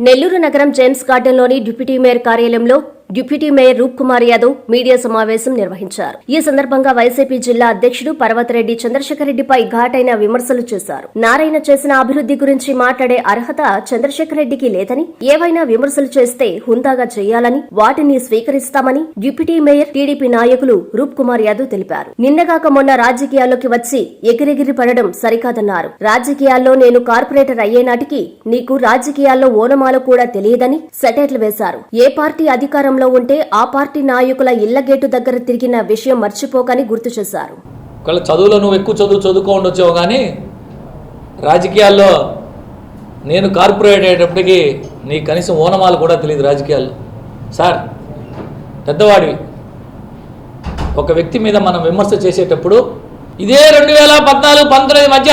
నెల్లూరు నగరం జేమ్స్ గార్డెన్లోని deputy mayor కార్యాలయంలో deputy mayor Roop Kumar Yadav media సమావేశం నిర్వహించారు. ఈ సందర్భంగా వైసీపీ జిల్లా అధ్యక్షుడు పర్వతరెడ్డి చంద్రశేఖర్ రెడ్డిపై ఘాటైన విమర్శలు చేశారు. నారాయణ చేసిన అభివృద్ధి గురించి మాట్లాడే అర్హత చంద్రశేఖర్ రెడ్డికి లేదని ఏవైనా విమర్శలు చేస్తే హుందాగా చేయాలని వాటిని స్వీకరిస్తామని డిప్యూటీ మేయర్ టీడీపీ నాయకులు రూప్ కుమార్ యాదవ్ తెలిపారు. నిన్నగాక మొన్న రాజకీయాల్లోకి వచ్చి ఎగిరెగిరి పడడం సరికాదన్నారు. రాజకీయాల్లో నేను కార్పొరేటర్ అయ్యే నాటికి నీకు రాజకీయాల్లో ఓనమాలు కూడా తెలియదని సెటైట్లు వేశారు. ఏ పార్టీ అధికారంలో ఉంటే ఆ పార్టీ నాయకుల ఇళ్ళ గేటు దగ్గర తిరిగిన విషయం మర్చిపోకని గుర్తు చేశారు. ఒకవేళ చదువులో నువ్వు ఎక్కువ చదువు చదువుకో ఉండొచ్చావు కానీ రాజకీయాల్లో నేను కార్పొరేట్ అయ్యేటప్పటికి నీ కనీసం ఓనమాలు కూడా తెలియదు రాజకీయాల్లో. సార్ పెద్దవాడివి. ఒక వ్యక్తి మీద మనం విమర్శ చేసేటప్పుడు ఇదే రెండు వేల పద్నాలుగు పంతొమ్మిది మధ్య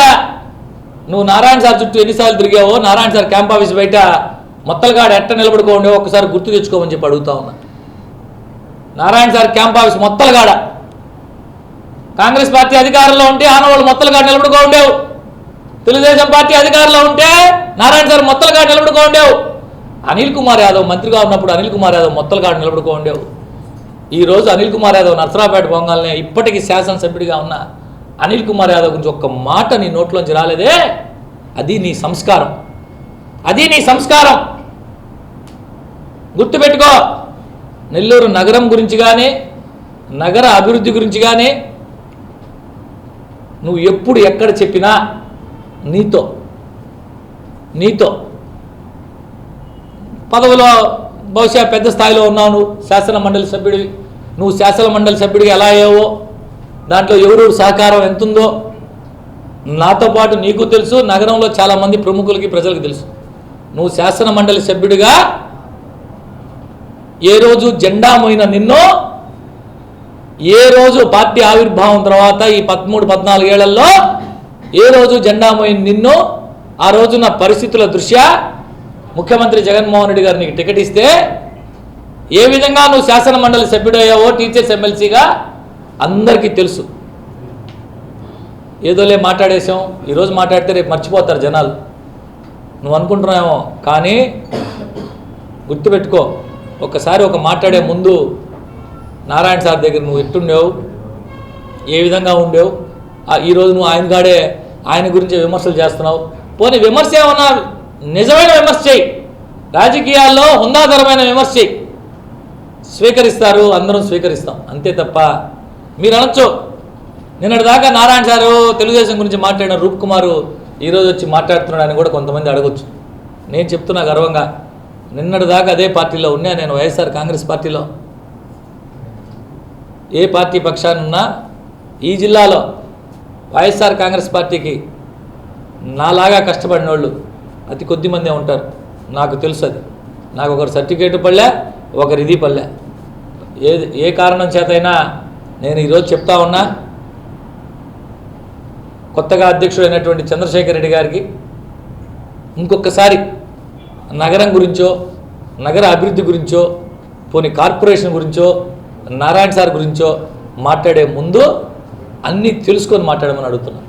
నువ్వు నారాయణ సార్ చుట్టూ ఎన్నిసార్లు తిరిగావో నారాయణ సార్ క్యాంప్ ఆఫీస్ బయట మొత్తలగాడు ఎట్ట నిలబడుకో ఒకసారి గుర్తు తెచ్చుకోమని చెప్పి అడుగుతా ఉన్నా. నారాయణ సార్ క్యాంప్ ఆఫీస్ మొత్తలగాడ కాంగ్రెస్ పార్టీ అధికారంలో ఉంటే ఆనవాళ్ళు మొత్తలుగా నిలబడుకో ఉండేవు తెలుగుదేశం పార్టీ అధికారంలో ఉంటే నారాయణ సార్ మొత్తలుగా నిలబడుకో ఉండేవు అనిల్ కుమార్ యాదవ్ మంత్రిగా ఉన్నప్పుడు అనిల్ కుమార్ యాదవ్ మొత్తలుగా నిలబడుకో ఉండేవు ఈరోజు అనిల్ కుమార్ యాదవ్ నర్సరాపేట పొంగాలనే ఇప్పటికీ శాసనసభ్యుడిగా ఉన్న అనిల్ కుమార్ యాదవ్ గురించి ఒక్క మాట నీ నోట్లోంచి రాలేదే. అది నీ సంస్కారం. అది నీ సంస్కారం. గుర్తుపెట్టుకో. నెల్లూరు నగరం గురించి కానీ నగర అభివృద్ధి గురించి కానీ నువ్వు ఎప్పుడు ఎక్కడ చెప్పినా నీతో నీతో. పదవిలో బహుశా పెద్ద స్థాయిలో ఉన్నావు నువ్వు శాసన మండలి సభ్యుడివి. నువ్వు శాసన మండలి సభ్యుడిగా ఎలా అయ్యావో దాంట్లో ఎవరెవరు సహకారం ఎంతుందో నాతో పాటు నీకు తెలుసు నగరంలో చాలామంది ప్రముఖులకి ప్రజలకు తెలుసు. నువ్వు శాసన మండలి సభ్యుడిగా ఏ రోజు జెండా మోయిన నిన్ను ఏ రోజు పార్టీ ఆవిర్భావం తర్వాత ఈ పదమూడు పద్నాలుగేళ్ళలో ఏ రోజు జెండా మోయిన నిన్ను ఆ రోజున పరిస్థితుల దృష్ట్యా ముఖ్యమంత్రి జగన్మోహన్ రెడ్డి గారిని నీకు టికెట్ ఇస్తే ఏ విధంగా నువ్వు శాసన మండలి సభ్యుడు అయ్యావో టీచర్స్ ఎమ్మెల్సీగా అందరికీ తెలుసు. ఏదోలే మాట్లాడేసాం ఈరోజు మాట్లాడితే రేపు మర్చిపోతారు జనాలు. నువ్వు అనుకుంటున్నావేమో కానీ గుర్తుపెట్టుకో ఒకసారి ఒక మాట్లాడే ముందు నారాయణ సార్ దగ్గర నువ్వు ఎట్టుండేవు? ఏ విధంగా ఉండేవు? ఆ ఈరోజు నువ్వు ఆయన కాడే ఆయన గురించి విమర్శలు చేస్తున్నావు. పోనీ విమర్శ ఏమన్నా నిజమైన విమర్శ చేయి. రాజకీయాల్లో హుందాతరమైన విమర్శ చేయి. స్వీకరిస్తారు అందరం స్వీకరిస్తాం. అంతే తప్ప మీరు అనొచ్చు. నిన్నటి దాకా నారాయణ సారు తెలుగుదేశం గురించి మాట్లాడిన రూప్ కుమారు ఈరోజు వచ్చి మాట్లాడుతున్నాడని కూడా కొంతమంది అడగచ్చు. నేను చెప్తున్నా గర్వంగా. నిన్నటి దాకా అదే పార్టీలో ఉన్నా నేను వైఎస్ఆర్ కాంగ్రెస్ పార్టీలో. ఏ పార్టీ పక్షానున్నా ఈ జిల్లాలో వైఎస్ఆర్ కాంగ్రెస్ పార్టీకి నాలాగా కష్టపడిన వాళ్ళు అతి కొద్ది మందే ఉంటారు. నాకు తెలుసు అది. నాకు ఒకరు సర్టిఫికేట్ పడలే ఒకరు ఇది పడలే ఏ ఏ కారణం చేతైనా నేను ఈరోజు చెప్తా ఉన్నా కొత్తగా అధ్యక్షుడైనటువంటి చంద్రశేఖర్ రెడ్డి గారికి ఇంకొకసారి నగరం గురించో నగర అభివృద్ధి గురించో పోనీ కార్పొరేషన్ గురించో నారాయణ సార్ గురించో మాట్లాడే ముందు అన్నీ తెలుసుకొని మాట్లాడమని అడుగుతున్నా.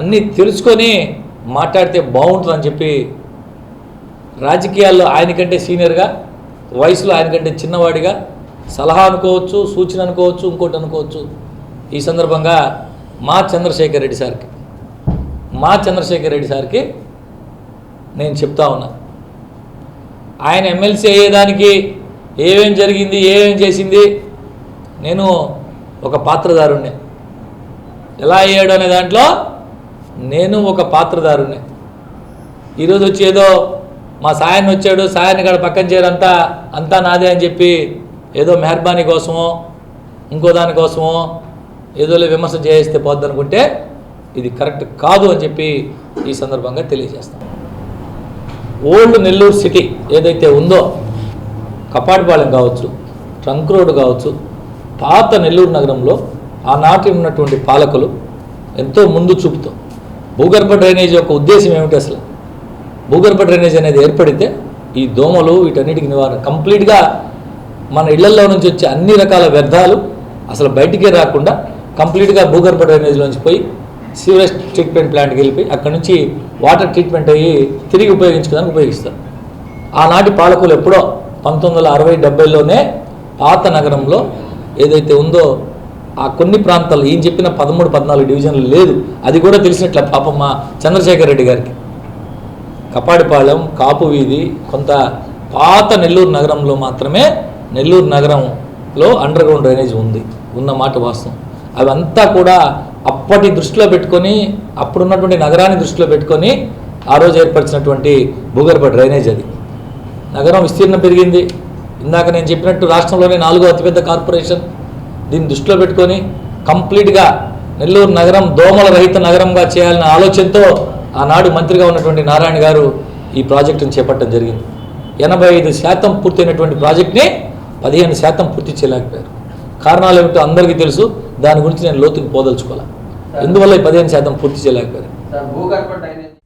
అన్నీ తెలుసుకొని మాట్లాడితే బాగుంటుందని చెప్పి రాజకీయాల్లో ఆయనకంటే సీనియర్గా వయసులో ఆయనకంటే చిన్నవాడిగా సలహా అనుకోవచ్చు సూచన అనుకోవచ్చు ఇంకోటి అనుకోవచ్చు. ఈ సందర్భంగా మా చంద్రశేఖర్ రెడ్డి సార్కి మా చంద్రశేఖర్ రెడ్డి సార్కి నేను చెప్తా ఉన్నా. ఆయన ఎమ్మెల్సీ అయ్యేదానికి ఏమేం జరిగింది ఏమేం చేసింది నేను ఒక పాత్రదారుణ్ణి. ఎలా అయ్యాడు అనే దాంట్లో నేను ఒక పాత్రధారుణ్ణి ఈరోజు వచ్చి ఏదో మా సాయాన్ని వచ్చాడు సాయాన్ని కాడ పక్కన చేరంతా అంతా నాదే అని చెప్పి ఏదో మెహర్బానీ కోసమో ఇంకో దానికోసమో ఏదోలే విమర్శ చేస్తే పోద్దనుకుంటే ఇది కరెక్ట్ కాదు అని చెప్పి ఈ సందర్భంగా తెలియజేస్తాను. ఓల్డ్ నెల్లూరు సిటీ ఏదైతే ఉందో కపాటిపాలెం కావచ్చు ట్రంక్ రోడ్ కావచ్చు పాత నెల్లూరు నగరంలో ఆనాటి ఉన్నటువంటి పాలకులు ఎంతో ముందు చూపుతో. భూగర్భ డ్రైనేజ్ యొక్క ఉద్దేశం ఏమిటి అసలు? భూగర్భ డ్రైనేజ్ అనేది ఏర్పడితే ఈ దోమలు వీటన్నిటికి నివారణ కంప్లీట్గా మన ఇళ్ళలో నుంచి వచ్చే అన్ని రకాల వ్యర్థాలు అసలు బయటికే రాకుండా కంప్లీట్గా భూగర్భ డ్రైనేజ్లోంచి పోయి సీవరేజ్ ట్రీట్మెంట్ ప్లాంట్కి వెళ్ళిపోయి అక్కడ నుంచి వాటర్ ట్రీట్మెంట్ అయ్యి తిరిగి ఉపయోగించుకోవడానికి ఉపయోగిస్తారు. ఆనాటి పాలకులు ఎప్పుడో పంతొమ్మిది వందల అరవై డెబ్బైలోనే పాత నగరంలో ఏదైతే ఉందో ఆ కొన్ని ప్రాంతాలు ఈయన చెప్పిన పదమూడు పద్నాలుగు డివిజన్లు లేదు. అది కూడా తెలిసినట్ల పాపం మా చంద్రశేఖర్ రెడ్డి గారికి. కపాడిపాళెం కాపు వీధి కొంత పాత నెల్లూరు నగరంలో మాత్రమే నెల్లూరు నగరంలో అండర్ గ్రౌండ్ డ్రైనేజ్ ఉంది. ఉన్న మాట వాస్తవం. అవంతా కూడా అప్పటి దృష్టిలో పెట్టుకొని అప్పుడున్నటువంటి నగరాన్ని దృష్టిలో పెట్టుకొని ఆ రోజు ఏర్పరిచినటువంటి భూగర్భ డ్రైనేజ్ అది. నగరం విస్తీర్ణం పెరిగింది. ఇందాక నేను చెప్పినట్టు రాష్ట్రంలోనే నాలుగో అతిపెద్ద కార్పొరేషన్. దీన్ని దృష్టిలో పెట్టుకొని కంప్లీట్గా నెల్లూరు నగరం దోమల రహిత నగరంగా చేయాలనే ఆలోచనతో ఆనాడు మంత్రిగా ఉన్నటువంటి నారాయణ గారు ఈ ప్రాజెక్టును చేపట్టడం జరిగింది. ఎనభై ఐదు శాతం పూర్తయినటువంటి ప్రాజెక్ట్ని పదిహేను శాతం పూర్తి చేయలేకపోయారు. కారణాలు ఏమిటో అందరికీ తెలుసు. దాని గురించి నేను లోతుకు పోదలుచుకోవాలి ఎందువల్ల ఈ పదిహేను శాతం పూర్తి డ్రైనేజ్